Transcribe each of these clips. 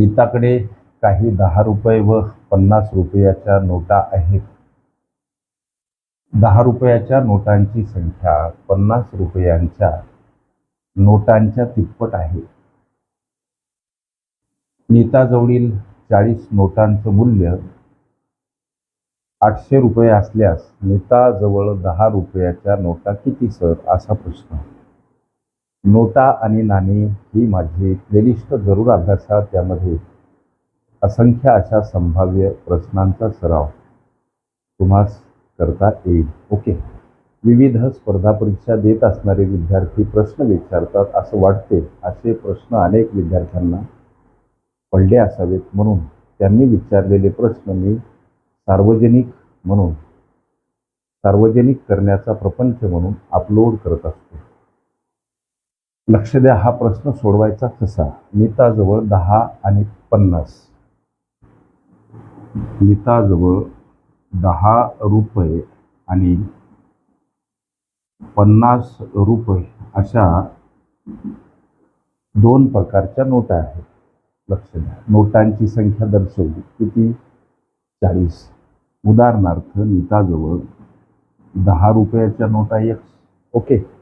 नीताकडे काही दहा रुपये व पन्नास रुपयाच्या नोटा आहेत. दहा रुपयाच्या नोटांची संख्या पन्नास रुपयांच्या नोटांच्या तिप्पट आहे. नीताजवळील चाळीस नोटांचं मूल्य आठशे रुपये असल्यास नीताजवळ दहा रुपयाच्या नोटा किती सर? असा प्रश्न नोटा आणि नाणी ही माझी प्लेलिस्ट जरूर अभ्यासा त्यामध्ये असंख्य अशा संभाव्य प्रश्नांचा सराव तुम्हास करता येईल. ओके. विविध स्पर्धा परीक्षा देत असणारे विद्यार्थी प्रश्न विचारतात असं वाटते असे प्रश्न अनेक विद्यार्थ्यांना पडले असावेत म्हणून त्यांनी विचारलेले प्रश्न मी सार्वजनिक म्हणून सार्वजनिक करण्याचा प्रपंच म्हणून अपलोड करत असतो. लक्ष द्या हा प्रश्न सोडवायचा कसा? नीताजवळ दहा आणि पन्नास. नीताजवळ दहा रुपये आणि पन्नास रुपये अशा दोन प्रकारच्या नोटा आहेत. लक्ष द्या. नोटांची संख्या दर्शवली. किती? चाळीस. उदाहरणार्थ नीताजवळ दहा रुपयाच्या नोटा एक. ओके.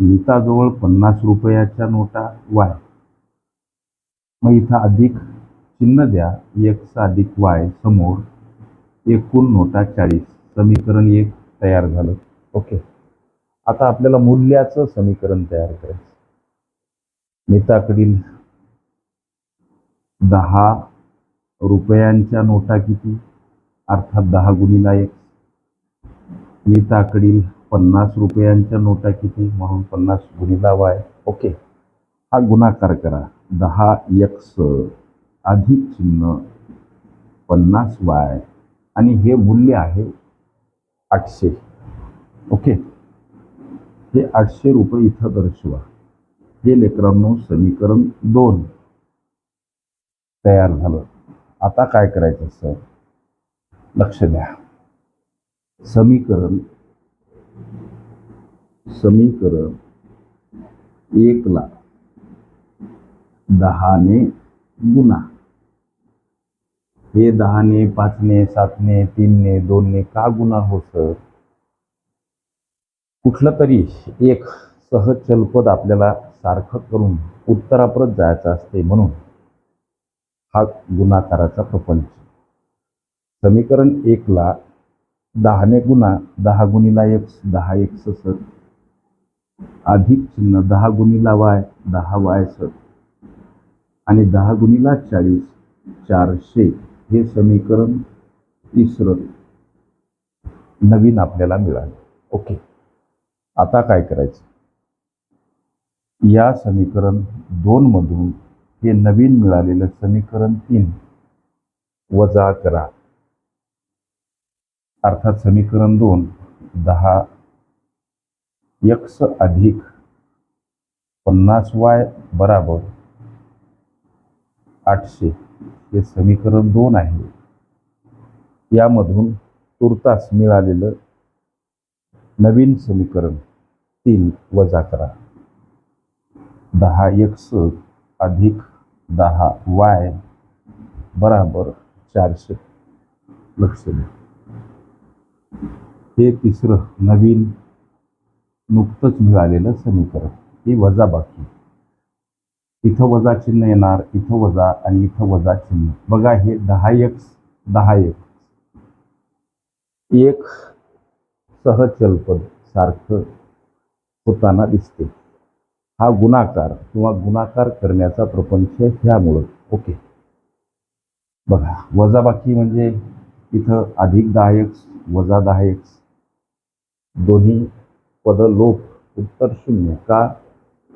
नीताजवळ पन्नास रुपयाच्या नोटा वाय. मग इथं अधिक चिन्ह द्या. एक्स अधिक वाय समोर एकूण नोटा चाळीस. समीकरण एक तयार झालं. ओके. आता आपल्याला मूल्याचं समीकरण तयार करायचं. नीताकडील दहा रुपयांच्या नोटा किती? अर्थात दहा गुणिला एक. नीताकडील पन्नास रुपयांच्या नोटा किती? म्हणून पन्नास गुणिला वाय ओके. हा गुणाकार करा. दहा यक्स अधिक चिन्ह पन्नास वाय. आणि हे मूल्य आहे आठशे. ओके. हे आठशे रुपये इथं दर्शवा. हे लेकरांनो समीकरण दोन. तयार झालं. आता काय करायचं सर? लक्ष द्या. समीकरण समीकरण एकला दहाने गुणा. हे दहाने पाचने सातने तीनने दोनने का गुणा हो सर? कुठलं तरी एक सहचलपद आपल्याला सारखं करून उत्तराप्रत जायचं असते म्हणून हा गुणाकाराचा प्रपंच. समीकरण एकला दहाने गुणा दहा गुणीला एक्स दहा एक्स सर अधिक चिन्ह दहा गुणिला वाय दहा वाय सर. आणि दहा गुणिला चाळीस चारशे हे समीकरण तिसरं नवीन आपल्याला मिळालं. ओके. आता काय करायचं? या समीकरण दोनमधून हे नवीन मिळालेलं समीकरण तीन वजा करा. अर्थात समीकरण दोन दहा यक्स अधिक पन्नास वाय बराबर आठशे. हे समीकरण दोन आहे. यामधून तुर्तास मिळालेलं नवीन समीकरण तीन वजा करा. दहा एक्स अधिक दहा वाय बराबर चारशे. लक्ष द्या. हे तिसरं नवीन नुकतंच मिळालेलं समीकरण. ही वजाबाकी इथं वजा चिन्ह येणार इथं वजा आणि इथं वजा चिन्ह. बघा हे दहा एक्स दहा एक्स एक सहचलपद सारखं होताना दिसते. हा गुणाकार किंवा गुणाकार करण्याचा प्रपंच ह्यामुळं. ओके. बघा वजाबाकी म्हणजे इथं अधिक दहा एक्स वजा दहा एक्स दोन्ही पद लोप उत्तर शून्य का?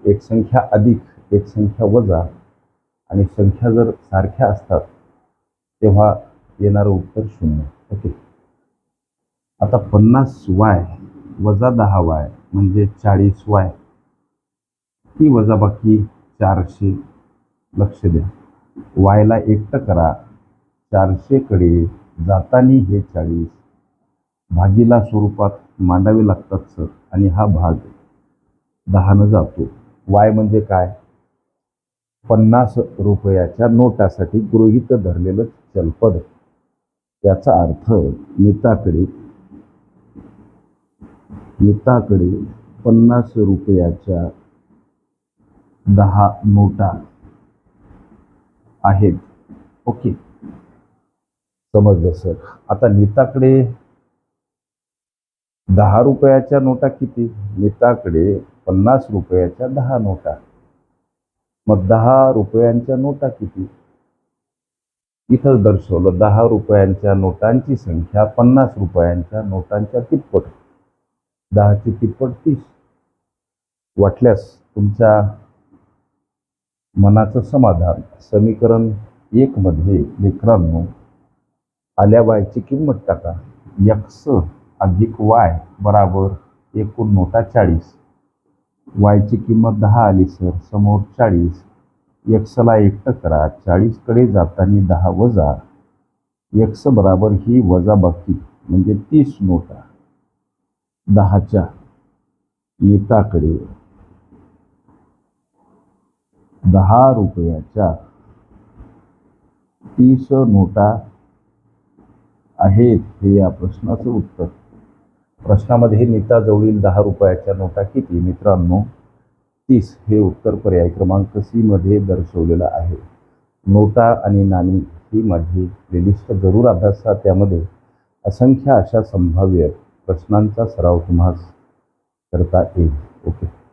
एक संख्या अधिक एक संख्या वजा आणि संख्या जर सारख्या असतात तेव्हा येणारं उत्तर शून्य. ओके. आता पन्नास वाय वजा दहा वाय म्हणजे चाळीस वाय. ती वजाबाकी चारशे लक्ष द्या. वायला एकटं करा. चारशेकडे जातानी हे चाळीस. भागीला स्वरूपात मांडावे लागतात सर. आणि हा भाग दहानं जातो. वाय म्हणजे काय? पन्नास रुपयाच्या नोटासाठी गृहीत धरलेलं चलपद. याचा अर्थ नेताकडे नेताकडे पन्नास रुपयाच्या दहा नोटा आहेत. ओके. समजलं सर. आता नेताकडे दहा रुपयाच्या नोटा किती? नेताकडे पन्नास रुपयाच्या दहा नोटा. मग दहा रुपयांच्या नोटा किती? इथंच दर्शवलं दहा रुपयांच्या नोटांची संख्या पन्नास रुपयांच्या नोटांच्या तिप्पट. दहाची तिप्पट तीस. वाटल्यास तुमच्या मनाचं समाधान. समीकरण एकमध्ये लेकरांनो आल्या वायची किंमत टाका. यक्स अधिक वाय बराबर एकूण नोटा चाळीस. वायची किंमत दहा आली सर. समोर चाळीस. एक्सला एकटं करा. चाळीसकडे जाताना दहा वजा. एक्स बराबर ही वजा बाकी म्हणजे तीस नोटा. दहाच्या येताकडे दहा रुपयाच्या तीस नोटा आहेत हे या प्रश्नाचं उत्तर. प्रश्नामध्ये नीताजवळील दहा रुपयाच्या नोटा किती मित्रांनो तीस हे उत्तर पर्याय क्रमांक सीमध्ये दर्शवलेला दर्शवलेलं आहे. नोटा आणि नाणी ही माझी प्लेलिस्ट जरूर अभ्यासा त्यामध्ये असंख्य अशा संभाव्य प्रश्नांचा सराव तुम्हाला करता येईल. ओके.